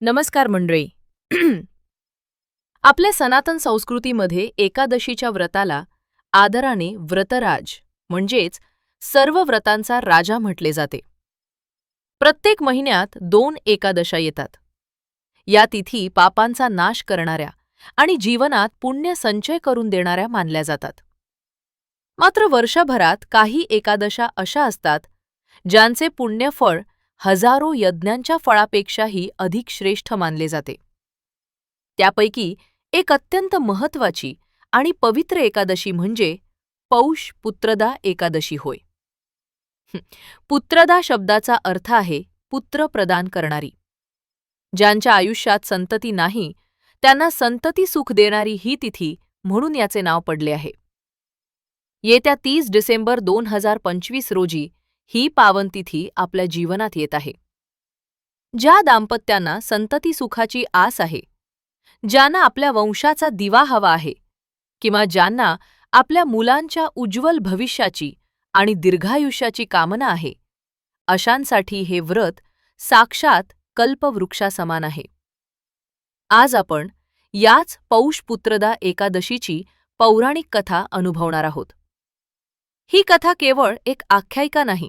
नमस्कार मंडळी. आपल्या सनातन संस्कृतीमध्ये एकादशीच्या व्रताला आदराने व्रतराज म्हणजेच सर्व व्रतांचा राजा म्हटले जाते. प्रत्येक महिन्यात दोन एकादशा येतात. या तिथी पापांचा नाश करणाऱ्या आणि जीवनात पुण्य संचय करून देणाऱ्या मानल्या जातात. मात्र वर्षभरात काही एकादशा अशा असतात ज्यांचे पुण्यफळ हजारो यज्ञांच्या फळापेक्षाही अधिक श्रेष्ठ मानले जाते. त्यापैकी एक अत्यंत महत्वाची आणि पवित्र एकादशी म्हणजे पौष पुत्रदा एकादशी होय. पुत्रदा शब्दाचा अर्थ आहे पुत्र प्रदान करणारी. ज्यांच्या आयुष्यात संतती नाही त्यांना संतती सुख देणारी ही तिथी म्हणून याचे नाव पडले आहे. येत्या तीस डिसेंबर दोन हजार पंचवीस रोजी ही पावनतिथी आपल्या जीवनात येत आहे. ज्या दाम्पत्यांना संतती सुखाची आस आहे ज्यांना आपल्या वंशाचा दिवा हवा आहे किंवा ज्यांना आपल्या मुलांच्या उज्ज्वल भविष्याची आणि दीर्घायुष्याची कामना आहे अशांसाठी हे व्रत साक्षात कल्पवृक्षासमान आहे. आज आपण याच पौष पुत्रदा एकादशीची पौराणिक कथा अनुभवणार आहोत. ही कथा केवळ एक आख्यायिका नाही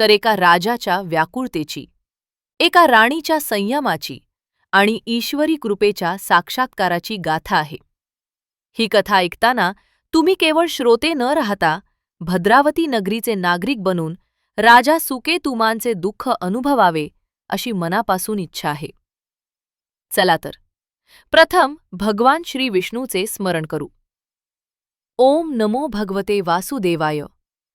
तर एका राजाच्या व्याकुळतेची एका राणीच्या संयमाची आणि ईश्वरी कृपेच्या साक्षात्काराची गाथा आहे. ही कथा ऐकताना तुम्ही केवळ श्रोते न राहता भद्रावती नगरीचे नागरिक बनून राजा सुकेतुमांचे दुःख अनुभवावे अशी मनापासून इच्छा आहे. चला तर प्रथम भगवान श्री विष्णूचे स्मरण करू. ओम नमो भगवते वासुदेवाय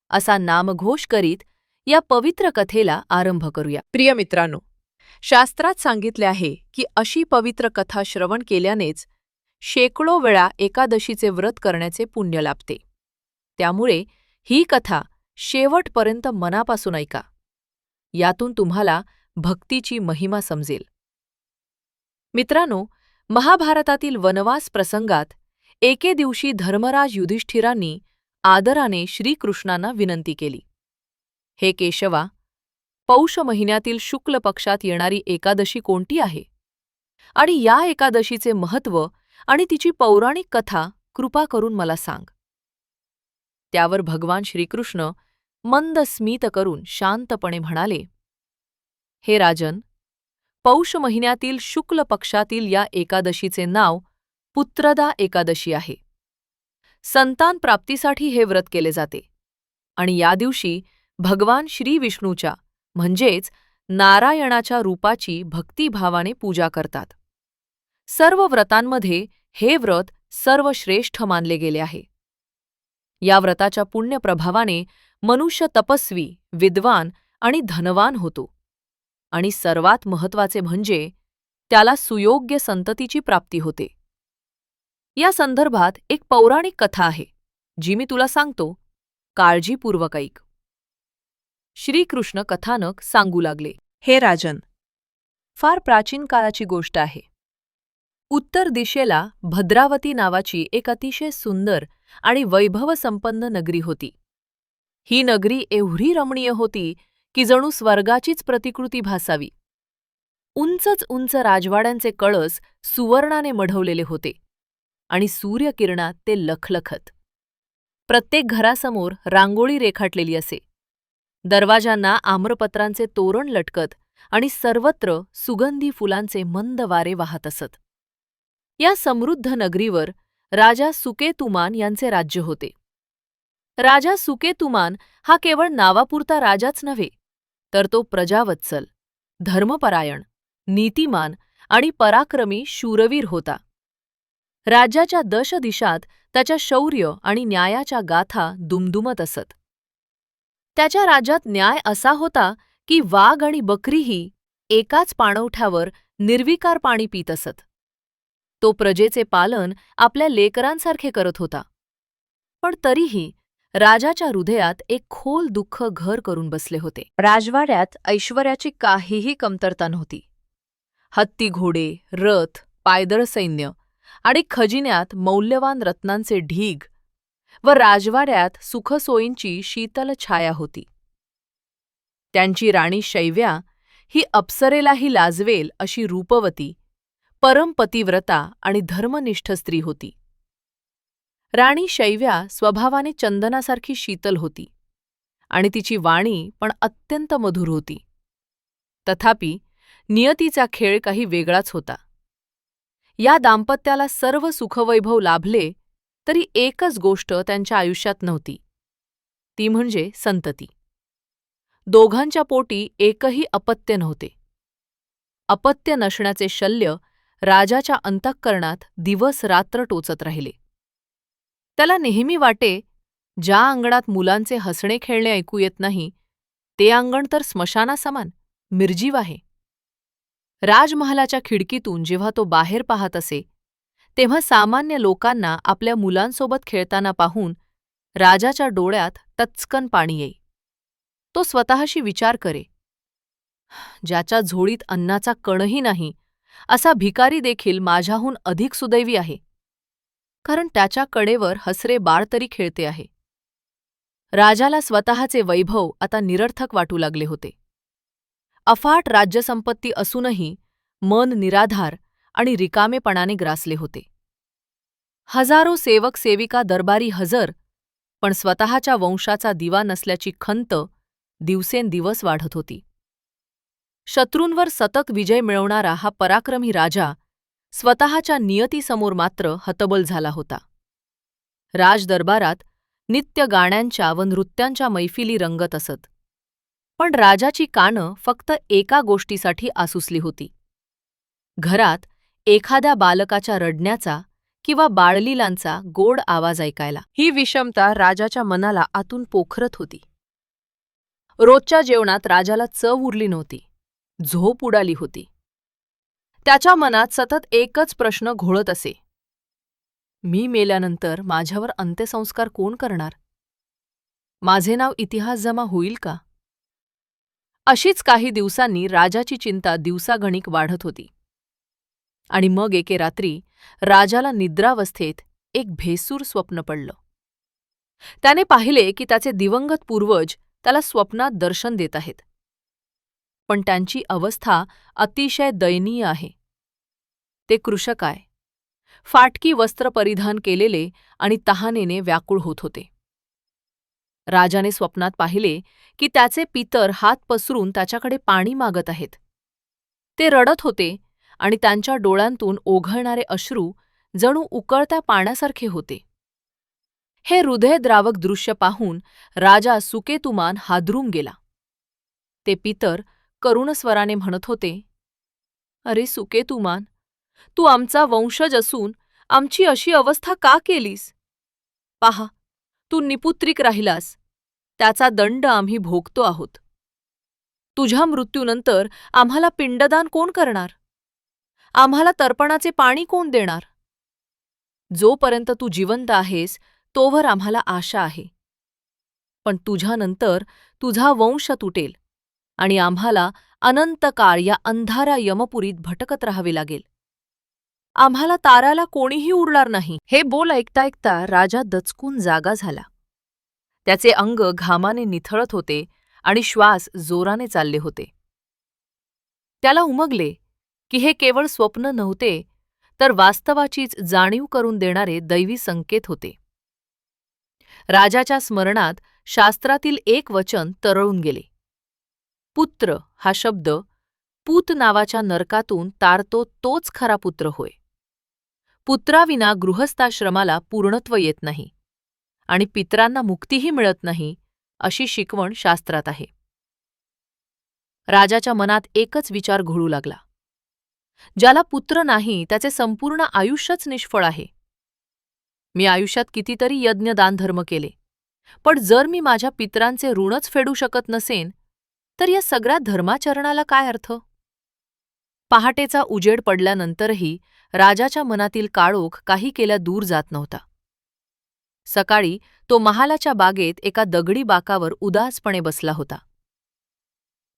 असा नामघोष करीत या पवित्र कथेला आरंभ करूया. प्रिय मित्रांनो शास्त्रात सांगितले आहे की अशी पवित्र कथा श्रवण केल्यानेच शेकडो वेळा एकादशीचे व्रत करण्याचे पुण्य लाभते. त्यामुळे ही कथा शेवटपर्यंत मनापासून ऐका. यातून तुम्हाला भक्तीची महिमा समजेल. मित्रांनो महाभारतातील वनवास प्रसंगात एके दिवशी धर्मराज युधिष्ठिरांनी आदराने श्रीकृष्णांना विनंती केली. हे केशवा पौष महिन्यातील शुक्ल पक्षात येणारी एकादशी कोणती आहे? आणि या एकादशीचे महत्त्व आणि तिची पौराणिक कथा कृपा करून मला सांग. त्यावर भगवान श्रीकृष्ण मंद स्मित करून शांतपणे म्हणाले हे राजन पौष महिन्यातील शुक्ल पक्षातील या एकादशीचे नाव पुत्रदा एकादशी आहे. संतान प्राप्तीसाठी हे व्रत केले जाते आणि या दिवशी भगवान श्री विष्णूच्या म्हणजेच नारायणाच्या रूपाची भक्तिभावाने पूजा करतात. सर्व व्रतांमध्ये हे व्रत सर्वश्रेष्ठ मानले गेले आहे. या व्रताच्या पुण्यप्रभावाने मनुष्य तपस्वी विद्वान आणि धनवान होतो. आणि सर्वात महत्त्वाचे म्हणजे त्याला सुयोग्य संततीची प्राप्ती होते. या संदर्भात एक पौराणिक कथा आहे जी मी तुला सांगतो काळजीपूर्वक ऐक. श्रीकृष्ण कथानक सांगू लागले. हे राजन फार प्राचीन काळाची गोष्ट आहे. उत्तर दिशेला भद्रावती नावाची एक अतिशय सुंदर आणि वैभवसंपन्न नगरी होती. ही नगरी एवढी रमणीय होती की जणू स्वर्गाचीच प्रतिकृती भासावी. उंचच उंच राजवाड्यांचे कळस सुवर्णाने मढवलेले होते आणि सूर्यकिरणात ते लखलखत. प्रत्येक घरासमोर रांगोळी रेखाटलेली असे. दरवाजांना आम्रपत्रांचे तोरण लटकत आणि सर्वत्र सुगंधी फुलांचे मंद वारे वाहत असत. या समृद्ध नगरीवर राजा सुकेतुमान यांचे राज्य होते. राजा सुकेतुमान हा केवळ नावापुरता राजाच नव्हे तर तो प्रजावत्सल धर्मपरायण नीतिमान आणि पराक्रमी शूरवीर होता. राज्याच्या दश दिशात त्याच्या शौर्य आणि न्यायाच्या गाथा दुमदुमत असत. त्याच्या राज्यात न्याय असा होता की वाघ आणि बकरीही एकाच पाणवठ्यावर निर्विकार पाणी पीत असत. तो प्रजेचे पालन आपल्या लेकरांसारखे करत होता. पण तरीही राजाच्या हृदयात एक खोल दुःख घर करून बसले होते. राजवाड्यात ऐश्वर्याची काहीही कमतरता नव्हती. हत्ती घोडे रथ पायदळ सैन्य आणि खजिन्यात मौल्यवान रत्नांचे ढीग व राजवाड्यात सुखसोयींची शीतल छाया होती. त्यांची राणी शैव्या ही अप्सरेलाही लाजवेल अशी रूपवती परमपतिव्रता आणि धर्मनिष्ठ स्त्री होती. राणी शैव्या स्वभावाने चंदनासारखी शीतल होती आणि तिची वाणी पण अत्यंत मधुर होती. तथापि नियतीचा खेळ काही वेगळाच होता. या दाम्पत्याला सर्व सुखवैभव लाभले तरी एकच गोष्ट त्यांच्या आयुष्यात नव्हती. ती म्हणजे संतती. दोघांच्या पोटी एकही अपत्य नव्हते. अपत्य नसण्याचे शल्य राजाच्या अंतःकरणात दिवस रात्र टोचत राहिले. त्याला नेहमी वाटे ज्या अंगणात मुलांचे हसणे खेळणे ऐकू येत नाही ते अंगण तर स्मशानासमान मिरजीव आहे. राजमहालाच्या खिडकीतून जेव्हा तो बाहेर पाहत असे तेव्हा सामान्य लोकांना आपल्या मुलांसोबत खेळताना पाहून राजाच्या डोळ्यात टचकन पाणी येई. तो स्वतःशी विचार करे. ज्याच्या झोळीत अन्नाचा कणही नाही असा भिकारी देखील माझ्याहून अधिक सुदैवी आहे. कारण त्याच्या कडेवर हसरे बाळ तरी खेळते आहे. राजाला स्वतःचे वैभव आता निरर्थक वाटू लागले होते. अफाट राज्यसंपत्ती असूनही मन निराधार आणि रिकामेपणाने ग्रासले होते. हजारो सेवक सेविका दरबारी हजर पण स्वतःच्या वंशाचा दिवा नसल्याची खंत दिवसेंदिवस वाढत होती. शत्रूंवर सतत विजय मिळवणारा हा पराक्रमी राजा स्वतःच्या नियतीसमोर मात्र हतबल झाला होता. राजदरबारात नित्य गाण्यांच्या व नृत्यांच्या मैफिली रंगत असत. पण राजाची कानं फक्त एका गोष्टीसाठी आसुसली होती. घरात एखाद्या बालकाच्या रडण्याचा किंवा बाळलीलांचा गोड आवाज ऐकायला. ही विषमता राजाच्या मनाला आतून पोखरत होती. रोजच्या जेवणात राजाला चव उरली नव्हती. झोप उडाली होती. त्याच्या मनात सतत एकच प्रश्न घोळत असे. मी मेल्यानंतर माझ्यावर अंत्यसंस्कार कोण करणार? माझे नाव इतिहास जमा होईल का? अशीच काही दिवसांनी राजाची चिंता दिवसागणिक वाढत होती. आणि मग एके रात्री राजाला निद्रावस्थेत एक भेसूर स्वप्न पडलं. त्याने पाहिले की त्याचे दिवंगत पूर्वज त्याला स्वप्नात दर्शन देत आहेत. पण त्यांची अवस्था अतिशय दयनीय आहे. ते कृषक आहे. फाटकी वस्त्र परिधान केलेले आणि तहानेने व्याकुळ होत होते. राजाने स्वप्नात पाहिले की त्याचे पितर हात पसरून त्याच्याकडे पाणी मागत आहेत. ते रडत होते आणि त्यांच्या डोळ्यांतून ओघळणारे अश्रू जणू उकळत्या पाण्यासारखे होते. हे हृदयद्रावक दृश्य पाहून राजा सुकेतुमान हादरून गेला. ते पितर करुणस्वराने म्हणत होते अरे सुकेतुमान तू आमचा वंशज असून आमची अशी अवस्था का केलीस? पहा तू निपुत्रिक राहिलास त्याचा दंड आम्ही भोगतो आहोत. तुझ्या मृत्यूनंतर आम्हाला पिंडदान कोण करणार? आम्हाला तर्पणाचे पाणी कोण देणार? जोपर्यंत तू जिवंत आहेस तोवर आम्हाला आशा आहे. पण तुझ्यानंतर तुझा वंश तुटेल आणि आम्हाला अनंत काळ या अंधारा यमपुरीत भटकत राहावे लागेल. आम्हाला ताराला कोणीही उरणार नाही. हे बोल ऐकता ऐकता राजा दचकून जागा झाला. त्याचे अंग घामाने निथळत होते आणि श्वास जोराने चालले होते. त्याला उमगले की हे केवळ स्वप्न नव्हते तर वास्तवाचीच जाणीव करून देणारे दैवी संकेत होते. राजाच्या स्मरणात शास्त्रातील एक वचन तरळून गेले. पुत्र हा शब्द पूत नावाच्या नरकातून तारतो तोच खरा पुत्र होय. पुत्राविना गृहस्थाश्रमाला पूर्णत्व येत नाही आणि पित्रांना मुक्तीही मिळत नाही अशी शिकवण शास्त्रात आहे. राजाच्या मनात एकच विचार घोळू लागला. ज्याला पुत्र नाही त्याचे संपूर्ण आयुष्यच निष्फळ आहे. मी आयुष्यात कितीतरी यज्ञ दानधर्म केले. पण जर मी माझ्या पित्रांचे ऋणच फेडू शकत नसेन तर या सगळ्या धर्माचरणाला काय अर्थ? पहाटेचा उजेड पडल्यानंतरही राजाच्या मनातील काळोख काही केल्या दूर जात नव्हता. सकाळी तो महालाच्या बागेत एका दगडी बाकावर उदासपणे बसला होता.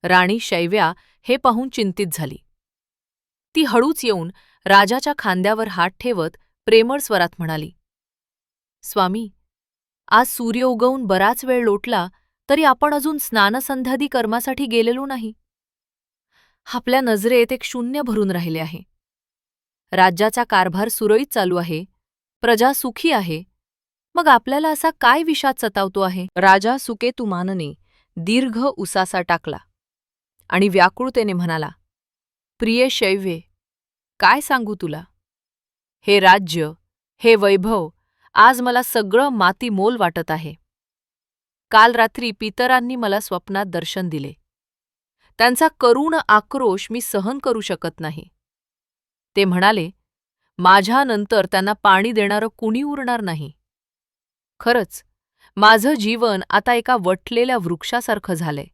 राणी शैव्या हे पाहून चिंतित झाली. ती हळूच येऊन राजाच्या खांद्यावर हात ठेवत प्रेमळ स्वरात म्हणाली स्वामी आज सूर्य उगवून बराच वेळ लोटला तरी आपण अजून स्नानसंध्यादी कर्मासाठी गेलेलो नाही. आपल्या नजरेत एक शून्य भरून राहिले आहे. राज्याचा कारभार सुरळीत चालू आहे. प्रजा सुखी आहे. मग आपल्याला असा काय विषाद सतावतो आहे? राजा सुकेतुमानने दीर्घ उसासा टाकला आणि व्याकुळतेने म्हणाला प्रिय शैव्ये काय सांगू तुला? हे राज्य हे वैभव आज मला सगळं मातीमोल वाटत आहे. काल रात्री पितरांनी मला स्वप्नात दर्शन दिले. त्यांचा करुण आक्रोश मी सहन करू शकत नाही. ते म्हणाले माझ्यानंतर त्यांना पाणी देणारं कुणी उरणार नाही. खरंच माझं जीवन आता एका वटलेल्या वृक्षासारखं झालंय.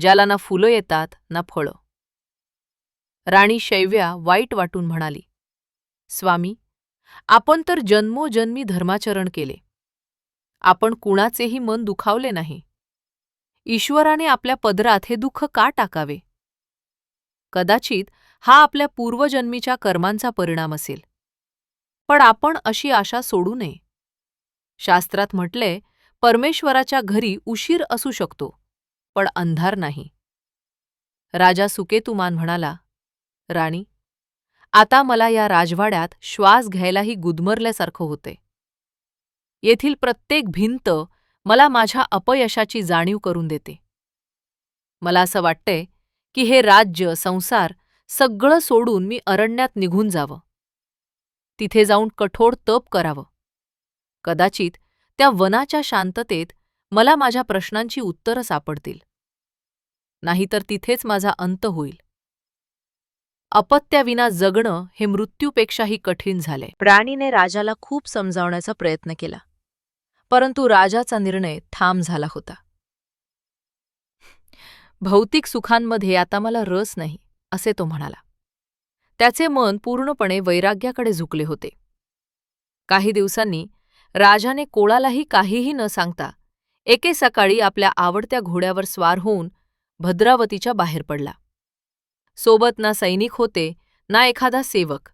ज्याला ना फुलं येतात ना फळं. राणी शैव्या वाईट वाटून म्हणाली स्वामी आपण तर जन्मोजन्मी धर्माचरण केले. आपण कुणाचेही मन दुखावले नाही. ईश्वराने आपल्या पदरात हे दुःख का टाकावे? कदाचित हा आपल्या पूर्वजन्मीच्या कर्मांचा परिणाम असेल. पण आपण अशी आशा सोडू नये. शास्त्रात म्हटले परमेश्वराच्या घरी उशीर असू शकतो पण अंधार नाही. राजा सुकेतुमान म्हणाला राणी आता मला या राजवाड्यात श्वास घ्यायलाही गुदमरल्यासारखं होते. येथील प्रत्येक भिंत मला माझ्या अपयशाची जाणीव करून देते. मला असं वाटतंय की हे राज्य संसार सगळं सोडून मी अरण्यात निघून जावं. तिथे जाऊन कठोर तप करावं. कदाचित त्या वनाच्या शांततेत मला माझ्या प्रश्नांची उत्तरं सापडतील. नाहीतर तिथेच माझा अंत होईल. अपत्याविना जगणं हे मृत्यूपेक्षाही कठीण झाले. प्राणीने राजाला खूप समजावण्याचा प्रयत्न केला. परंतु राजाचा निर्णय ठाम झाला होता. भौतिक सुखांमध्ये आता मला रस नाही असे तो म्हणाला. त्याचे मन पूर्णपणे वैराग्याकडे झुकले होते. काही दिवसांनी राजाने कोळालाही काहीही न सांगता एके सकाळी आपल्या आवडत्या घोड्यावर स्वार होऊन भद्रावतीच्या बाहेर पडला. सोबत ना सैनिक होते ना एखादा सेवक.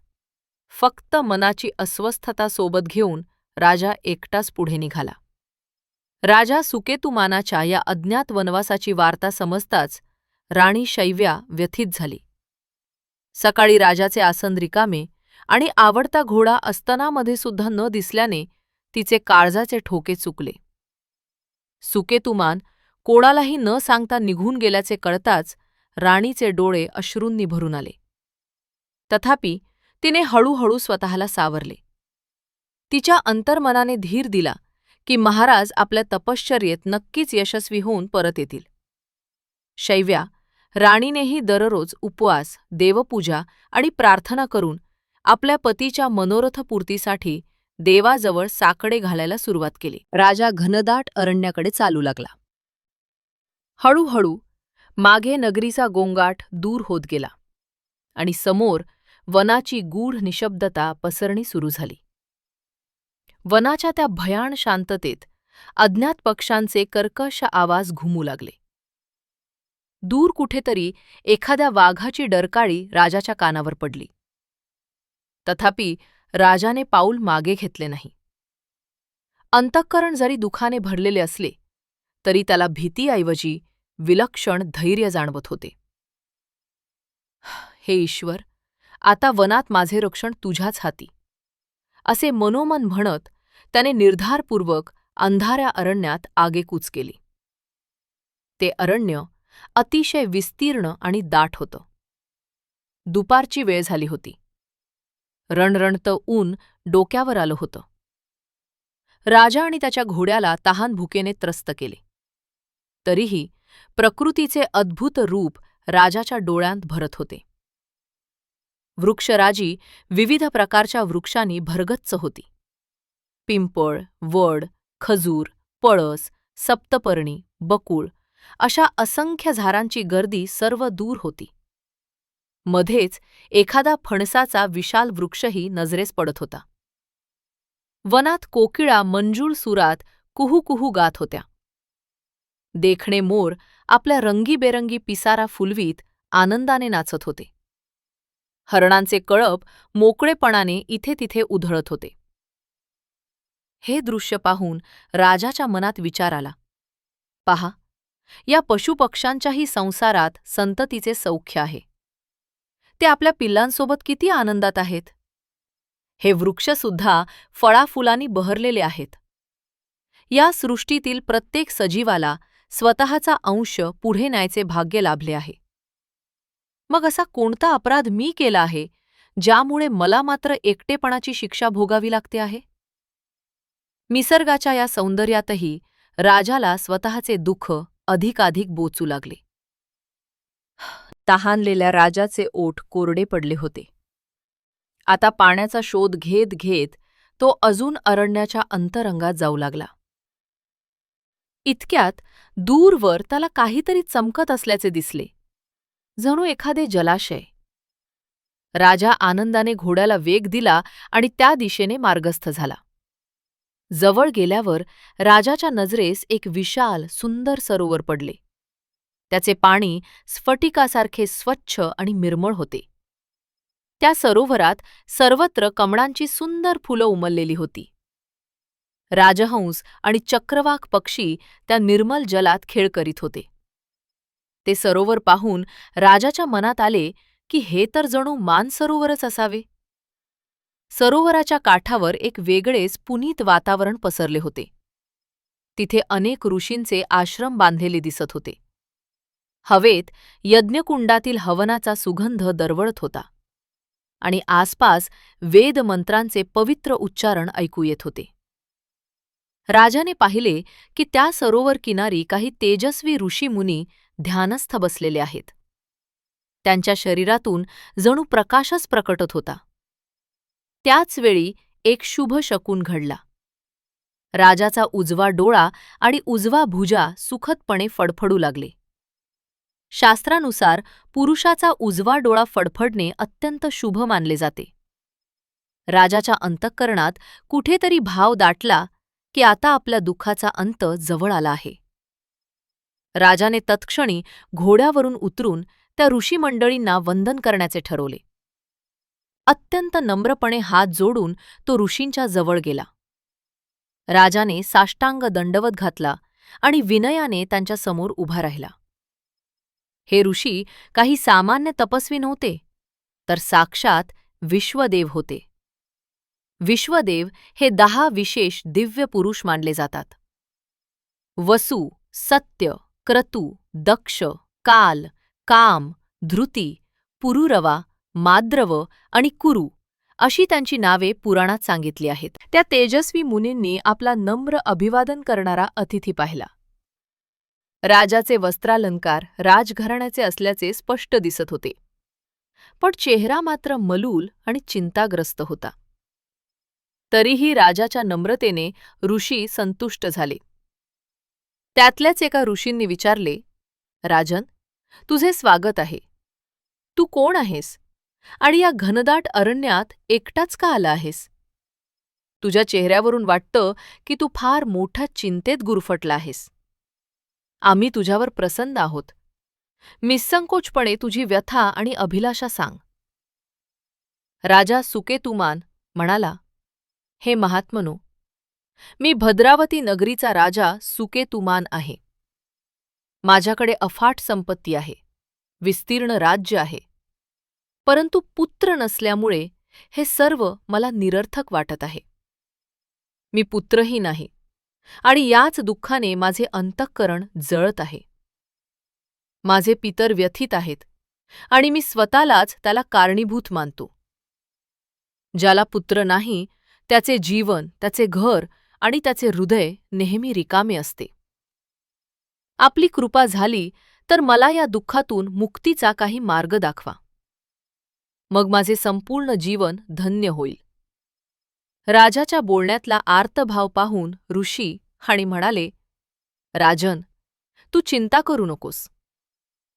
फक्त मनाची अस्वस्थता सोबत घेऊन राजा एकटाच पुढे निघाला. राजा सुकेतुमानाच्या या अज्ञात वनवासाची वार्ता समजताच राणी शैव्या व्यथित झाली. सकाळी राजाचे आसन रिकामे आणि आवडता घोडा अस्तनामध्ये सुद्धा न दिसल्याने तिचे काळजाचे ठोके चुकले. सुकेतुमान कोणालाही न सांगता निघून गेल्याचे कळताच राणीचे डोळे अश्रूंनी भरून आले. तथापि तिने हळूहळू स्वतःला सावरले. तिच्या अंतर्मनाने धीर दिला की महाराज आपल्या तपश्चर्येत नक्कीच यशस्वी होऊन परत येतील. शैव्या राणीनेही दररोज उपवास देवपूजा आणि प्रार्थना करून आपल्या पतीच्या मनोरथपूर्तीसाठी देवाजवळ साकडे घालायला सुरुवात केली. राजा घनदाट अरण्याकडे चालू लागला. हळूहळू मागे नगरीचा गोंगाट दूर होत गेला आणि समोर वनाची गूढ निशब्दता पसरणी सुरू झाली. वनाच्या त्या भयाण शांततेत अज्ञात पक्ष्यांचे कर्कश आवाज घुमू लागले. दूर कुठेतरी एखाद्या वाघाची डरकाळी राजाच्या कानावर पडली. तथापि राजाने पाऊल मागे घेतले नाही. अंतःकरण जरी दुखाने भरलेले असले तरी त्याला भीतीऐवजी विलक्षण धैर्य जाणवत होते. हे ईश्वर आता वनात माझे रक्षण तुझ्याच हाती. असे मनोमन म्हणत त्याने निर्धारपूर्वक अंधाऱ्या अरण्यात आगेकूच केली. ते अरण्य अतिशय विस्तीर्ण आणि दाट होतं. दुपारची वेळ झाली होती. रणरणतं ऊन डोक्यावर आलं होतं. राजा आणि त्याच्या घोड्याला तहान भुकेने त्रस्त केले. तरीही प्रकृतीचे अद्भुत रूप राजाच्या डोळ्यांत भरत होते. वृक्षराजी विविध प्रकारच्या वृक्षांनी भरगच्च होती. पिंपळ वड खजूर पळस सप्तपर्णी बकुळ अशा असंख्य झाडांची गर्दी सर्व दूर होती. मध्येच एखादा फणसाचा विशाल वृक्षही नजरेस पडत होता. वनात कोकिळा मंजूळ सुरात कुहू कुहू गात होत्या. देखणे मोर आपल्या रंगीबेरंगी पिसारा फुलवीत आनंदाने नाचत होते. हरणांचे कळप मोकळेपणाने इथे तिथे उधळत होते. हे दृश्य पाहून राजाच्या मनात विचार आला. पहा या पशुपक्ष्यांच्याही संसारात संततीचे सौख्य आहे. ते आपल्या पिल्लांसोबत किती आनंदात आहेत. हे वृक्षसुद्धा फळाफुलांनी बहरलेले आहेत. या सृष्टीतील प्रत्येक सजीवाला स्वतःचा अंश पुढे न्यायचे भाग्य लाभले आहे. मग असा कोणता अपराध मी केला आहे ज्यामुळे मला मात्र एकटेपणाची शिक्षा भोगावी लागते आहे? निसर्गाच्या या सौंदर्यातही राजाला स्वतःचे दुःख अधिकाधिक बोचू लागले. तहानलेल्या राजाचे ओठ कोरडे पडले होते. आता पाण्याचा शोध घेत घेत तो अजून अरण्याच्या अंतरंगात जाऊ लागला. इतक्यात दूरवर त्याला काहीतरी चमकत असल्याचे दिसले. जणू एखादे जलाशय. राजा आनंदाने घोड्याला वेग दिला आणि त्या दिशेने मार्गस्थ झाला. जवळ गेल्यावर राजाच्या नजरेस एक विशाल सुंदर सरोवर पडले. त्याचे पाणी स्फटिकासारखे स्वच्छ आणि निर्मळ होते. त्या सरोवरात सर्वत्र कमळांची सुंदर फुलं उमललेली होती. राजहंस आणि चक्रवाक पक्षी त्या निर्मल जलात खेळ करीत होते. ते सरोवर पाहून राजाच्या मनात आले की हे तर जणू मानसरोवरच असावे. सरोवराच्या काठावर एक वेगळेच पुनीत वातावरण पसरले होते. तिथे अनेक ऋषींचे आश्रम बांधलेले दिसत होते. हवेत यज्ञकुंडातील हवनाचा सुगंध दरवळत होता आणि आसपास वेदमंत्रांचे पवित्र उच्चारण ऐकू येत होते. राजाने पाहिले की त्या सरोवर किनारी काही तेजस्वी ऋषीमुनी ध्यानस्थ बसलेले आहेत. त्यांच्या शरीरातून जणू प्रकाशच प्रकटत होता. त्याच वेळी एक शुभ शकून घडला. राजाचा उजवा डोळा आणि उजवा भुजा सुखदपणे फडफडू लागले. शास्त्रानुसार पुरुषाचा उजवा डोळा फडफडणे अत्यंत शुभ मानले जाते. राजाच्या अंतःकरणात कुठेतरी भाव दाटला की आता आपल्या दुःखाचा अंत जवळ आला आहे. राजाने तत्क्षणी घोड्यावरून उतरून त्या ऋषीमंडळींना वंदन करण्याचे ठरवले. अत्यंत नम्रपणे हात जोडून तो ऋषींच्या जवळ गेला. राजाने साष्टांग दंडवत घातला आणि विनयाने त्यांच्यासमोर उभा राहिला. हे ऋषी काही सामान्य तपस्वी नव्हते तर साक्षात विश्वदेव होते. विश्वदेव हे दहा विशेष दिव्य पुरुष मानले जातात. वसु सत्य क्रतू दक्ष काल काम धृती पुरुरवा माद्रव आणि कुरु अशी त्यांची नावे पुराणात सांगितली आहेत. त्या तेजस्वी मुनींनी आपला नम्र अभिवादन करणारा अतिथी पाहिला. राजाचे वस्त्रालंकार राजघराण्याचे असल्याचे स्पष्ट दिसत होते. पण चेहरा मात्र मलूल आणि चिंताग्रस्त होता. तरीही राजाच्या नम्रतेने ऋषी संतुष्ट झाले. त्यातल्याच एका ऋषींनी विचारले राजन तुझे स्वागत आहे. तू कोण आहेस? आणि या घनदाट अरण्यात एकटाच का आला आहेस? तुझ्या चेहऱ्यावरून वाटतं की तू फार मोठ्या चिंतेत गुरफटला आहेस. आम्ही तुझ्यावर प्रसन्न आहोत. निसंकोचपणे तुझी व्यथा आणि अभिलाषा सांग. राजा सुकेतुमान म्हणाला हे महात्मनो मी भद्रावती नगरीचा राजा सुकेतुमान आहे. माझ्याकडे अफाट संपत्ती आहे विस्तीर्ण राज्य आहे. परंतु पुत्र नसल्यामुळे हे सर्व मला निरर्थक वाटत आहे. मी पुत्रही नाही आणि याच दुःखाने माझे अंतःकरण जळत आहे. माझे पितर व्यथित आहेत आणि मी स्वतःलाच त्याला कारणीभूत मानतो. ज्याला पुत्र नाही त्याचे जीवन त्याचे घर आणि त्याचे हृदय नेहमी रिकामे असते. आपली कृपा झाली तर मला या दुःखातून मुक्तीचा काही मार्ग दाखवा. मग माझे संपूर्ण जीवन धन्य होईल. राजाच्या बोलण्यातला आर्तभाव पाहून ऋषी आणि म्हणाले राजन तू चिंता करू नकोस.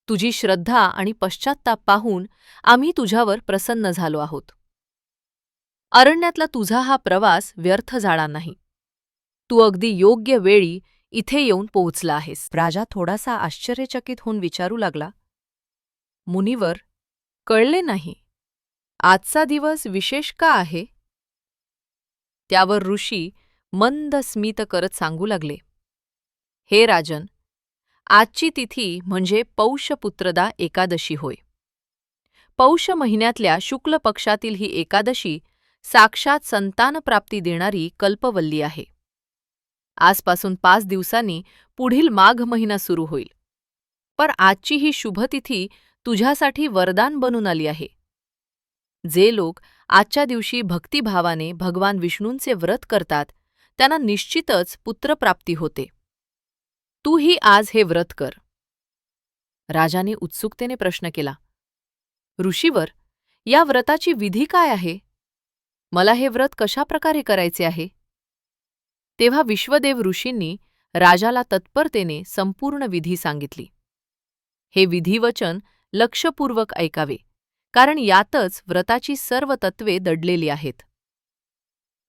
तुझी श्रद्धा आणि पश्चात्ताप पाहून आम्ही तुझ्यावर प्रसन्न झालो आहोत. अरण्यातला तुझा हा प्रवास व्यर्थ जाणार नाही. तू अगदी योग्य वेळी इथे येऊन पोहोचला आहेस. राजा थोडासा आश्चर्यचकित होऊन विचारू लागला. मुनिवर कळले नाही. आजचा दिवस विशेष का आहे? त्यावर ऋषी मंद स्मित करत सांगू लागले. हे राजन आजची तिथी म्हणजे पौषपुत्रदा एकादशी होय. पौष महिन्यातल्या शुक्ल पक्षातील ही एकादशी साक्षात संतानप्राप्ती देणारी कल्पवल्ली आहे. आजपासून पाच दिवसांनी पुढील माघ महिना सुरू होईल. पर आजची ही शुभतिथी तुझ्यासाठी वरदान बनून आली आहे. जे लोक आजच्या दिवशी भक्तिभावाने भगवान विष्णूंचे व्रत करतात त्यांना निश्चितच पुत्रप्राप्ती होते. तूही आज हे व्रत कर. राजाने उत्सुकतेने प्रश्न केला. ऋषीवर या व्रताची विधी काय आहे? मला हे व्रत कशा प्रकारे करायचे आहे? तेव्हा विश्वदेव ऋषींनी राजाला तत्परतेने संपूर्ण विधी सांगितली. हे विधिवचन लक्षपूर्वक ऐकावे कारण यातच व्रताची सर्व तत्वे दडलेली आहेत.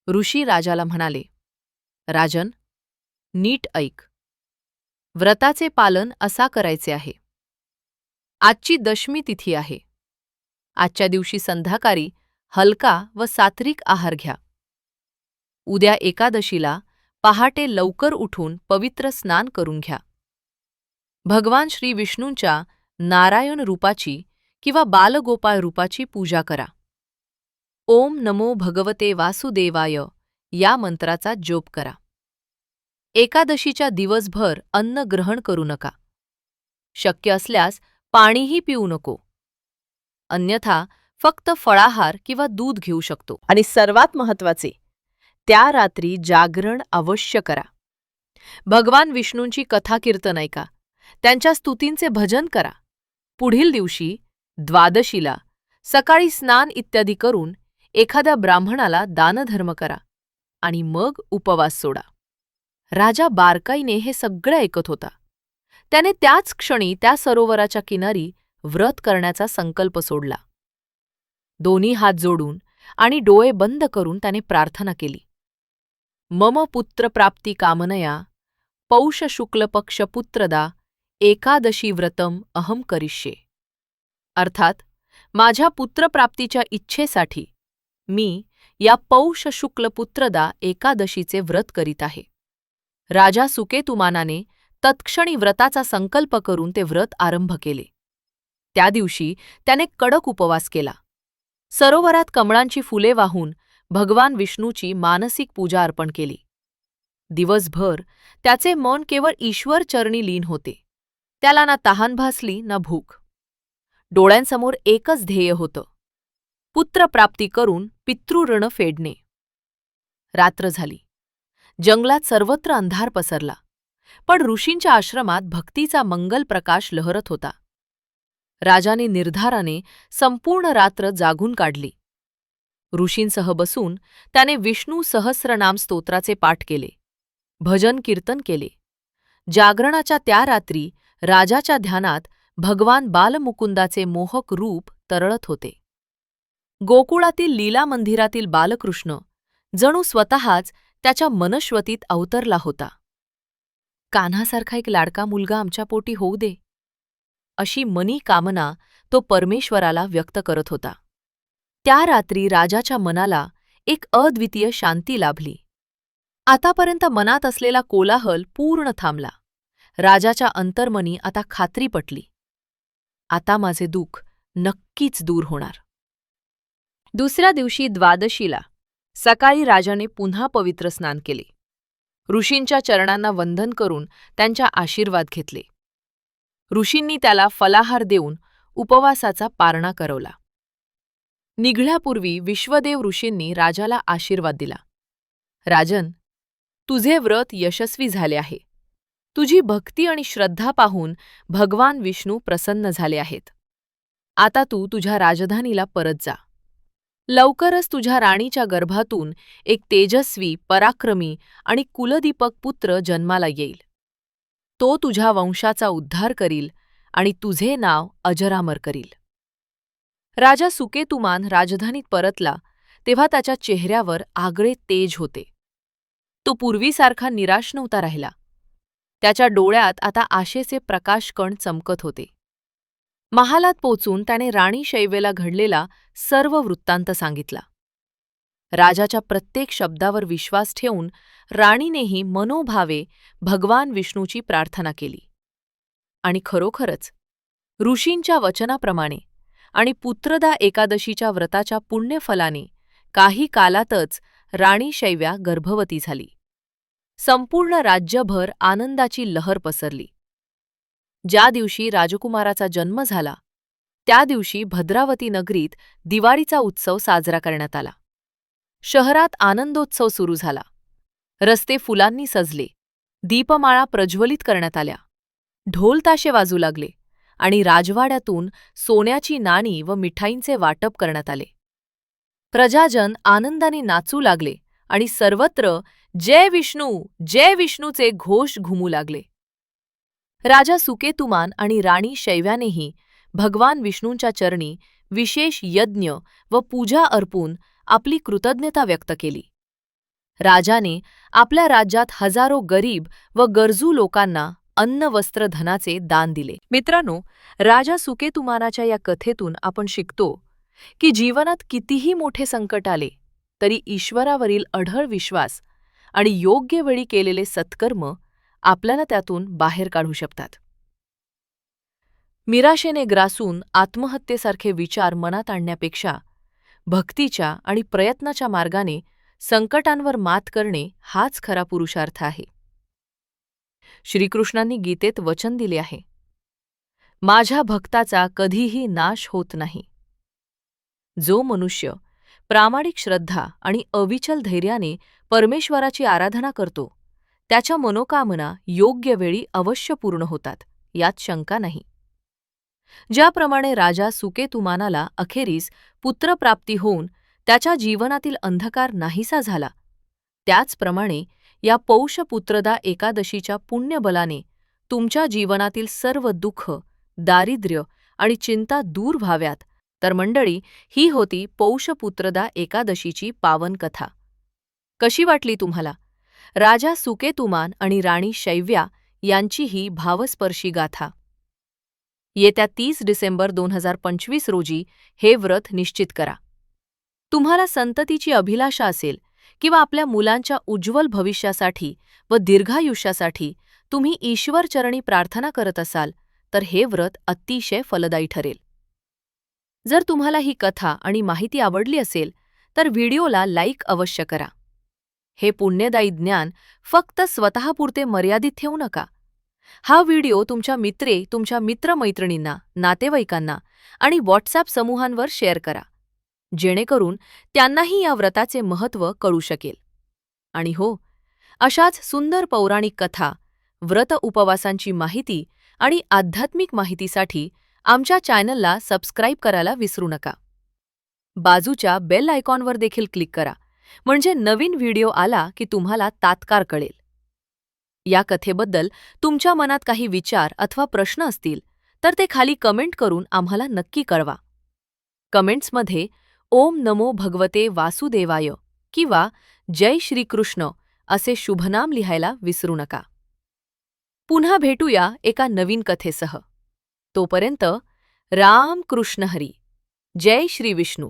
ऋषी राजाला म्हणाले राजन नीट ऐक. व्रताचे पालन असा करायचे आहे. आजची दशमी तिथी आहे. आजच्या दिवशी संध्याकाळी हलका व सात्विक आहार घ्या. उद्या एकादशीला पहाटे लवकर उठून पवित्र स्नान करून घ्या. भगवान श्री विष्णूंच्या नारायण रूपाची किंवा बालगोपाळ रूपाची पूजा करा. ओम नमो भगवते वासुदेवाय या मंत्राचा जोप करा. एकादशीच्या दिवसभर अन्न ग्रहण करू नका. शक्य असल्यास पाणीही पिऊ नको. अन्यथा फक्त फळाहार किंवा दूध घेऊ शकतो. आणि सर्वात महत्त्वाचे त्या रात्री जागरण अवश्य करा. भगवान विष्णूंची कथा कीर्तन ऐका. त्यांच्या स्तुतींचे भजन करा. पुढील दिवशी द्वादशीला सकाळी स्नान इत्यादी करून एखाद्या ब्राह्मणाला दानधर्म करा आणि मग उपवास सोडा. राजा बारकाईने हे सगळं ऐकत होता. त्याने त्याच क्षणी त्या सरोवराच्या किनारी व्रत करण्याचा संकल्प सोडला. दोन्ही हात जोडून आणि डोळे बंद करून त्याने प्रार्थना केली. मम पुत्र प्राप्ती कामनया पौष शुक्ल पक्ष पुत्रदा एकादशी व्रतम अहम करिष्ये. अर्थात माझ्या पुत्रप्राप्तीच्या इच्छेसाठी मी या पौष शुक्ल पुत्रदा एकादशीचे व्रत करीत आहे. राजा सुकेतुमानाने तत्क्षणी व्रताचा संकल्प करून ते व्रत आरंभ केले. त्या दिवशी त्याने कडक उपवास केला. सरोवरात कमळांची फुले वाहून भगवान विष्णूची मानसिक पूजा अर्पण केली. दिवसभर त्याचे मन केवळ ईश्वर चरणी लीन होते. त्याला ना तहान भासली ना भूक. डोळ्यांसमोर एकच ध्येय होतं. पुत्रप्राप्ती करून पितृऋण फेडणे. रात्र झाली. जंगलात सर्वत्र अंधार पसरला. पण ऋषींच्या आश्रमात भक्तीचा मंगल प्रकाश लहरत होता. राजाने निर्धाराने संपूर्ण रात्र जागून काढली. ऋषींसह बसून त्याने विष्णू सहस्रनाम स्तोत्राचे पाठ केले. भजन कीर्तन केले. जागरणाच्या त्या रात्री राजाच्या ध्यानात भगवान बालमुकुंदाचे मोहक रूप तरळत होते. गोकुळातील लीला मंदिरातील बालकृष्ण जणू स्वतःच त्याच्या मनश्वतीत अवतरला होता. कान्हासारखा एक लाडका मुलगा आमच्या पोटी होऊ दे. अशी मनी कामना तो परमेश्वराला व्यक्त करत होता. त्या रात्री राजाच्या मनाला एक अद्वितीय शांती लाभली. आतापर्यंत मनात असलेला कोलाहल पूर्ण थांबला. राजाच्या अंतर्मनी आता खात्री पटली. आता माझे दुःख नक्कीच दूर होणार. दुसऱ्या दिवशी द्वादशीला सकाळी राजाने पुन्हा पवित्र स्नान केले. ऋषींच्या चरणांना वंदन करून त्यांच्या आशीर्वाद घेतले. ऋषींनी त्याला फलाहार देऊन उपवासाचा पारणा करवला. निघण्यापूर्वी विश्वदेव ऋषींनी राजाला आशीर्वाद दिला. राजन तुझे व्रत यशस्वी झाले आहे. तुझी भक्ती आणि श्रद्धा पाहून भगवान विष्णू प्रसन्न झाले आहेत. आता तू तुझ्या राजधानीला परत जा. लवकरच तुझ्या राणीच्या गर्भातून एक तेजस्वी पराक्रमी आणि कुलदीपक पुत्र जन्माला येईल. तो तुझ्या वंशाचा उद्धार करील आणि तुझे नाव अजरामर करील. राजा सुकेतुमान राजधानीत परतला तेव्हा त्याच्या चेहऱ्यावर आगळे तेज होते. तो पूर्वीसारखा निराश नव्हता राहिला. त्याच्या डोळ्यात आता आशेचे प्रकाशकण चमकत होते. महालात पोचून त्याने राणी शैवेला घडलेला सर्व वृत्तांत सांगितला. राजाच्या प्रत्येक शब्दावर विश्वास ठेवून राणीनेही मनोभावे भगवान विष्णूची प्रार्थना केली. आणि खरोखरच ऋषींच्या वचनाप्रमाणे आणि पुत्रदा एकादशीच्या व्रताच्या पुण्यफलाने काही कालातच राणी शैव्या गर्भवती झाली. संपूर्ण राज्यभर आनंदाची लहर पसरली. ज्या दिवशी राजकुमाराचा जन्म झाला त्या दिवशी भद्रावती नगरीत दिवाळीचा उत्सव साजरा करण्यात आला. शहरात आनंदोत्सव सुरू झाला. रस्ते फुलांनी सजले. दीपमाळा प्रज्वलित करण्यात आल्या. ढोलताशे वाजू लागले आणि राजवाड्यातून सोन्याची नाणी व मिठाईंचे वाटप करण्यात आले. प्रजाजन आनंदाने नाचू लागले आणि सर्वत्र जय विष्णू जय विष्णूचे घोष घुमू लागले. राजा सुकेतुमान आणि राणी शैव्यानेही भगवान विष्णूंच्या चरणी विशेष यज्ञ व पूजा अर्पून आपली कृतज्ञता व्यक्त केली. राजाने आपल्या राज्यात हजारो गरीब व गरजू लोकांना अन्न वस्त्र धनाचे दान दिले. मित्रांनो राजा सुकेतुमानाच्या या कथेतून आपण शिकतो की जीवनात कितीही मोठे संकट आले तरी ईश्वरावरील अढळ विश्वास आणि योग्य वेळी केलेले सत्कर्म आपल्याला त्यातून बाहेर काढू शकतात. मिराशेने ग्रासून आत्महत्येसारखे विचार मनात आणण्यापेक्षा भक्तीच्या आणि प्रयत्नाच्या मार्गाने संकटांवर मात करणे हाच खरा पुरुषार्थ आहे. श्रीकृष्णांनी गीतेत वचन दिले आहे. माझ्या भक्ताचा कधीही नाश होत नाही. जो मनुष्य प्रामाणिक श्रद्धा आणि अविचल धैर्याने परमेश्वराची आराधना करतो त्याच्या मनोकामना योग्य वेळी अवश्य पूर्ण होतात यात शंका नाही. ज्याप्रमाणे राजा सुकेतुमानाला अखेरीस पुत्रप्राप्ती होऊन त्याच्या जीवनातील अंधकार नाहीसा झाला. त्याचप्रमाणे या पौषपुत्रदा एकादशीच्या पुण्यबलाने तुमच्या जीवनातील सर्व दुःख दारिद्र्य आणि चिंता दूर व्हाव्यात. तर मंडळी ही होती पौषपुत्रदा एकादशीची पावन कथा कशी वाटली तुम्हाला? राजा सुकेतुमान आणि राणी शैव्या यांची ही भावस्पर्शी गाथा. येत्या तीस डिसेंबर दोन हजार पंचवीस रोजी हे व्रत निश्चित करा. तुम्हाला संततीची अभिलाषा असेल किंवा आपल्या मुलांच्या उज्ज्वल भविष्यासाठी व दीर्घायुष्यासाठी तुम्ही ईश्वरचरणी प्रार्थना करत असाल तर हे व्रत अतिशय फलदायी ठरेल. जर तुम्हाला ही कथा आणि माहिती आवडली असेल तर व्हिडिओला लाईक अवश्य करा. हे पुण्यदायी ज्ञान फक्त स्वतःपुरते मर्यादित ठेवू नका हा व्हिडिओ तुमच्या मित्रे तुमच्या मित्रमैत्रिणींना नातेवाईकांना आणि व्हॉट्सॲप समूहांवर शेअर करा. जेणेकरून त्यांनाही या व्रताचे महत्त्व कळू शकेल. आणि हो अशाच सुंदर पौराणिक कथा व्रत उपवासांची माहिती आणि आध्यात्मिक माहितीसाठी आमच्या चॅनलला सबस्क्राईब करायला विसरू नका. बाजूच्या बेल आयकॉनवर देखील क्लिक करा म्हणजे नवीन व्हिडिओ आला की तुम्हाला तात्काळ कळेल. या कथेबद्दल तुमच्या मनात काही विचार अथवा प्रश्न असतील तर ते खाली कमेंट करून आम्हाला नक्की कळवा. कमेंट्समध्ये ओम नमो भगवते वासुदेवाय किंवा जय श्रीकृष्ण असे शुभनाम लिहायला विसरू नका. पुन्हा भेटूया एका नवीन कथेसह. तोपर्यंत राम कृष्ण हरी जय श्री विष्णू.